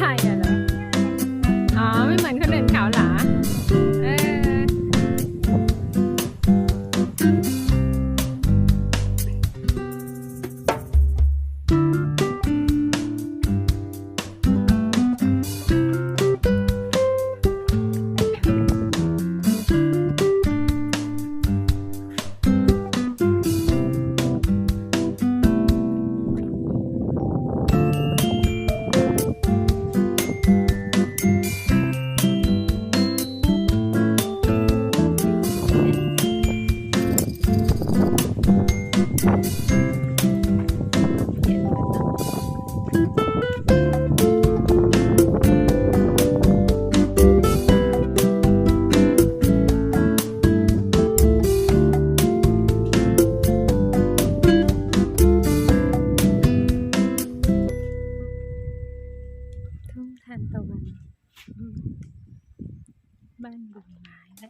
ถ่ายเหรอ อ๋อ ไม่เหมือนขน ท่านตะวัน บ้านบึงไม้และ